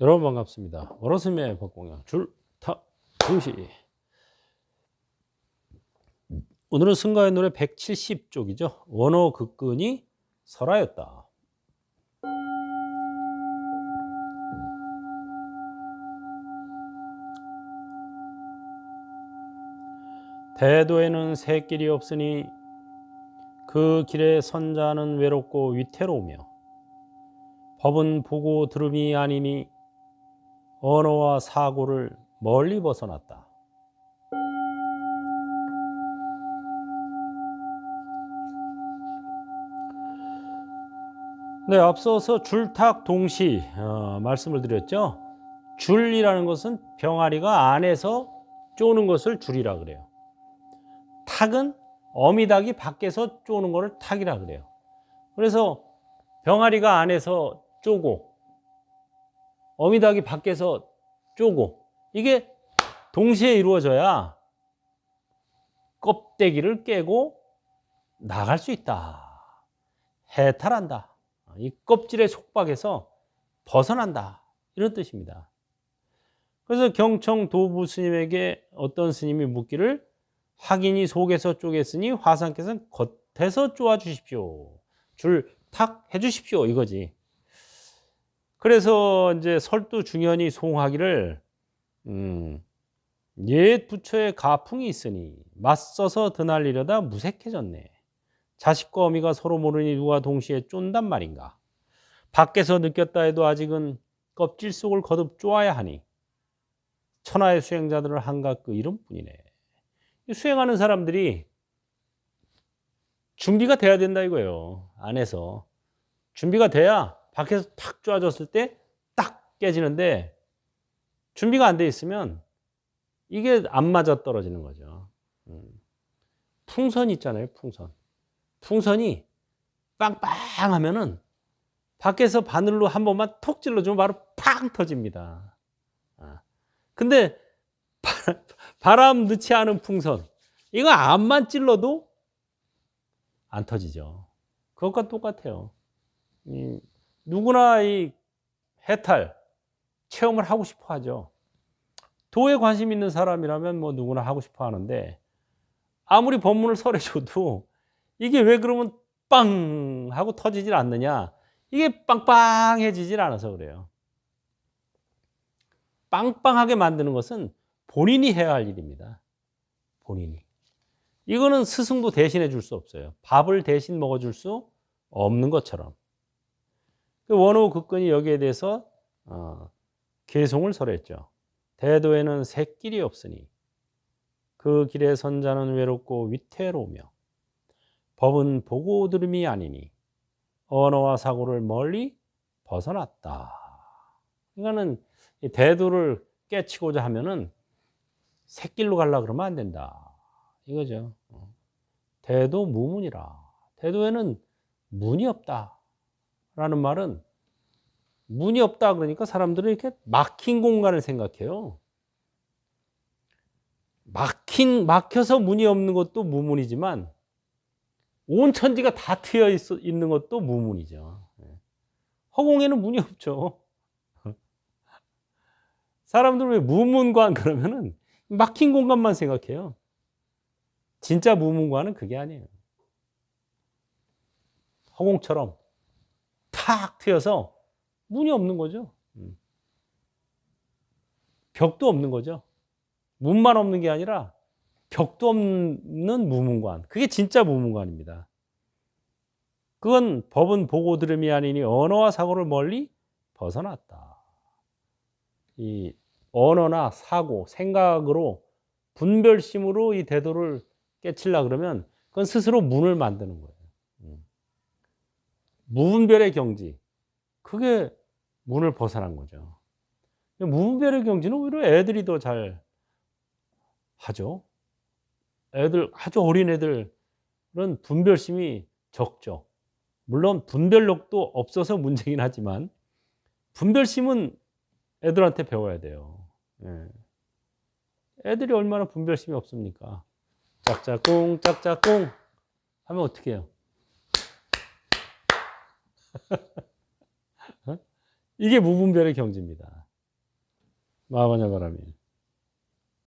여러분 반갑습니다. 월화수의 법공양 줄타 동시 오늘은 승가의 노래 170쪽이죠. 원호 극근이 설하였다. 대도에는 새 길이 없으니 그 길에 선자는 외롭고 위태로우며 법은 보고 들음이 아니니 언어와 사고를 멀리 벗어났다. 네, 앞서서 줄탁 동시 어, 말씀을 드렸죠. 줄이라는 것은 병아리가 안에서 쪼는 것을 줄이라 그래요. 탁은 어미닭이 밖에서 쪼는 것을 탁이라 그래요. 그래서 병아리가 안에서 쪼고 어미닭이 밖에서 쪼고 이게 동시에 이루어져야 껍데기를 깨고 나갈 수 있다. 해탈한다. 이 껍질의 속박에서 벗어난다. 이런 뜻입니다. 그래서 경청 도부 스님에게 어떤 스님이 묻기를 확인이 속에서 쪼갰으니 화상께서는 겉에서 쪼아 주십시오. 줄 탁 해 주십시오. 이거지. 그래서 이제 설두 중현이 송하기를 음, 옛 부처의 가풍이 있으니 맞서서 드날리려다 무색해졌네. 자식과 어미가 서로 모르니 누가 동시에 쫀단 말인가. 밖에서 느꼈다 해도 아직은 껍질 속을 거듭 쪼아야 하니 천하의 수행자들을 한각 그 이름뿐이네. 수행하는 사람들이 준비가 돼야 된다 이거예요. 안에서 준비가 돼야 밖에서 탁 쪼아졌을 때 딱 깨지는데 준비가 안 돼 있으면 이게 안 맞아 떨어지는 거죠. 음. 풍선 있잖아요, 풍선. 풍선이 빵빵 하면은 밖에서 바늘로 한 번만 톡 찔러주면 바로 팡 터집니다. 아. 근데 바람 넣지 않은 풍선, 이거 암만 찔러도 안 터지죠. 그것과 똑같아요. 이, 누구나 이 해탈 체험을 하고 싶어 하죠. 도에 관심 있는 사람이라면 뭐 누구나 하고 싶어 하는데 아무리 법문을 설해줘도 이게 왜 그러면 빵 하고 터지질 않느냐? 이게 빵빵해지질 않아서 그래요. 빵빵하게 만드는 것은 본인이 해야 할 일입니다. 본인이. 이거는 스승도 대신해 줄 수 없어요. 밥을 대신 먹어줄 수 없는 것처럼. 그 원호 극근이 여기에 대해서 어, 개송을 설했죠. 대도에는 새 길이 없으니 그 길에 선 자는 외롭고 위태로우며 법은 보고 들음이 아니니 언어와 사고를 멀리 벗어났다. 이거는 대도를 깨치고자 하면은 새길로 가려 그러면 안 된다. 이거죠. 대도 무문이라. 대도에는 문이 없다. 라는 말은 문이 없다 그러니까 사람들은 이렇게 막힌 공간을 생각해요. 막힌 막혀서 문이 없는 것도 무문이지만 온 천지가 다 트여 있, 있는 것도 무문이죠. 허공에는 문이 없죠. 사람들 왜 무문관 그러면은 막힌 공간만 생각해요. 진짜 무문관은 그게 아니에요. 허공처럼 탁 트여서 문이 없는 거죠. 음. 벽도 없는 거죠. 문만 없는 게 아니라 벽도 없는 무문관. 그게 진짜 무문관입니다. 그건 법은 보고 들음이 아니니 언어와 사고를 멀리 벗어났다. 이 언어나 사고, 생각으로 분별심으로 이 대도를 깨치려 그러면 그건 스스로 문을 만드는 거예요. 음. 무분별의 경지. 그게 문을 벗어난 거죠. 무분별의 경지는 오히려 애들이 더 잘 하죠. 애들, 아주 어린 애들은 분별심이 적죠. 물론 분별력도 없어서 문제긴 하지만 분별심은 애들한테 배워야 돼요. 예. 애들이 얼마나 분별심이 없습니까? 짝짝꿍, 짝짝꿍 하면 어떻게 해요? 어? 이게 무분별의 경지입니다. 마하바냐 바람이.